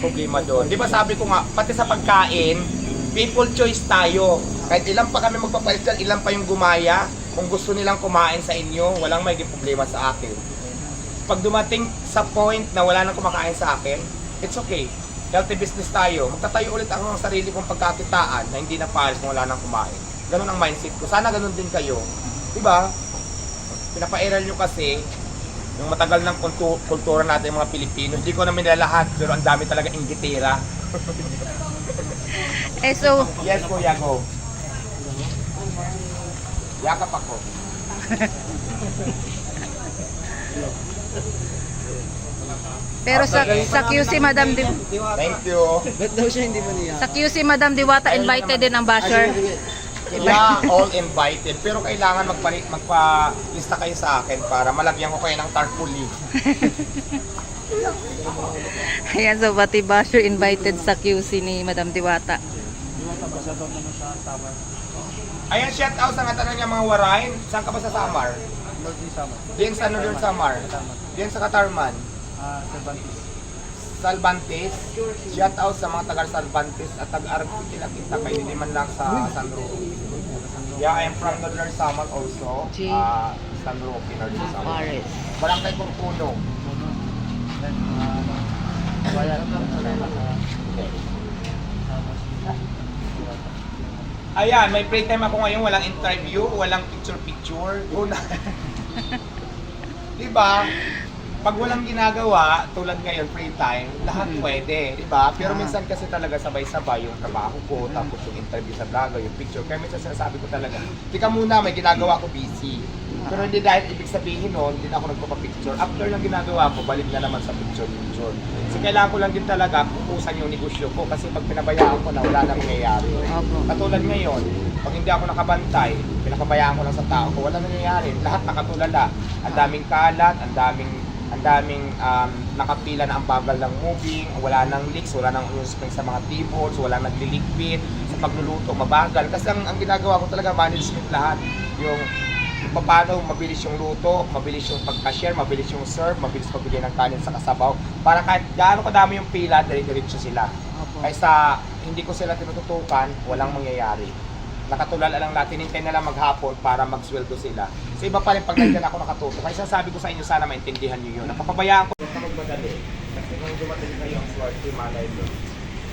problema doon. Di ba sabi ko nga, pati sa pagkain, people choice tayo. Kahit ilan pa kami magpapalit dyan, ilan pa yung gumaya, kung gusto nilang kumain sa inyo, walang may problema sa akin. Pag dumating sa point na wala nang kumakain sa akin, it's okay. Healthy business tayo. Magtatayo ulit ako ng sarili kong pagkakitaan na hindi na pares kung wala nang kumain. Ganun ang mindset ko. Sana ganun din kayo. Di ba? Pinapairal nyo kasi yung matagal ng kultu- kultura natin mga Pilipino. Hindi ko namin nilalahat, pero ang dami talaga inggitera. Eh so, Yes, Kuya, go. Yakap ako. pero sa, sa QC Madam Di, Thank you. Ba't daw siya hindi mo niya? sa QC Madam Diwata invited din ang basher. Yeah, all invited. Pero kailangan magpa magpa-lista kayo sa akin para malagyan ko kayo ng tarpaulin. Ayan, so pati basher invited sa QC ni Madam Diwata. Ayan, shout out sa nga niya mga warain. Saan ka ba sa Samar? Diyan sa doon Samar? Diyan sa Katarman. Salvantes. Shout out sa mga taga Salvantes at taga Arquitila kita kayo hindi man lang sa San Roque. Yeah, I am from Northern Samar also. G. Uh, San Roque, Northern Samar. Pares. Walang kay kung puno. Ayan, may free time ako ngayon, walang interview, walang picture-picture. Go na. diba? Pag walang ginagawa, tulad ngayon, free time, lahat pwede, di ba? Pero minsan kasi talaga sabay-sabay yung trabaho ko, tapos yung interview sa vlog, yung picture. Kaya minsan sinasabi ko talaga, tika muna, may ginagawa ko busy. Pero hindi dahil ibig sabihin nun, hindi na ako nagpapapicture. After ng ginagawa ko, balik na naman sa picture-picture. Kasi kailangan ko lang din talaga pupusan yung negosyo ko kasi pag pinabayaan ko na, wala na mangyayari. Katulad ngayon, pag hindi ako nakabantay, pinapabayaan ko lang sa tao ko, wala nangyayari. Lahat nakatulala. Ang daming kalat, ang daming ang daming um, nakapila na ang bagal ng moving, wala nang leaks, wala nang spring sa mga tables, wala nang liligpit, sa pagluluto, mabagal. Kasi ang, ang ginagawa ko talaga, management lahat. Yung paano mabilis yung luto, mabilis yung pagka-share, mabilis yung serve, mabilis pagbigay ng kanin sa kasabaw. Para kahit gaano kadami yung pila, dire-diretso sila. Kaysa hindi ko sila tinututukan, walang mangyayari. Nakatulala lang natin, hintay na lang maghapon para magsweldo sila. So iba pa rin pag nandiyan ako nakatuto. Kaya sabi ko sa inyo, sana maintindihan nyo yun. Napapabayaan ko na magmadali. Kasi kung dumating kayo ang swerte, malay mo.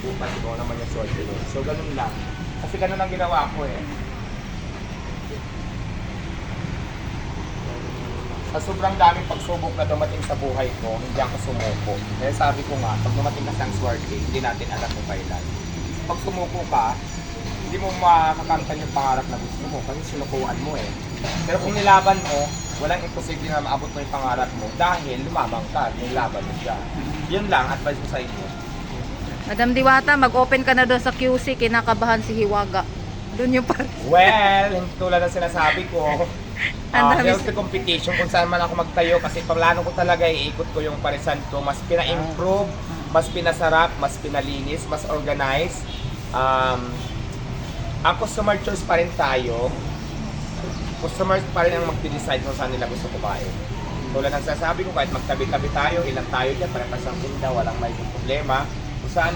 Bukas ikaw naman yung swerte mo. So ganun lang. Kasi ganun ang ginawa ko eh. Sa sobrang daming pagsubok na dumating sa buhay ko, hindi ako sumuko. Kaya sabi ko nga, pag dumating kasi ang swerte, hindi natin alam kung kailan. Pag sumuko ka, hindi mo makakamtan yung pangarap na gusto mo kasi sinukuan mo eh. Pero kung nilaban mo, walang imposible na maabot mo yung pangarap mo dahil lumabang ka, nilaban mo siya. Yun lang, advice ko sa inyo. Madam Diwata, mag-open ka na doon sa QC, kinakabahan si Hiwaga. Doon yung par... Well, hindi tulad ng sinasabi ko, Ang uh, healthy competition kung saan man ako magtayo kasi plano ko talaga iikot ko yung parisan ko. Mas pina-improve, mas pinasarap, mas pinalinis, mas organized. Um, ang customer choice pa rin tayo. Customers pa rin ang magde-decide kung saan nila gusto kumain. Tulad ng sasabi ko, kahit magtabi-tabi tayo, ilang tayo dyan, parang pasang tinda, walang may problema. Kung saan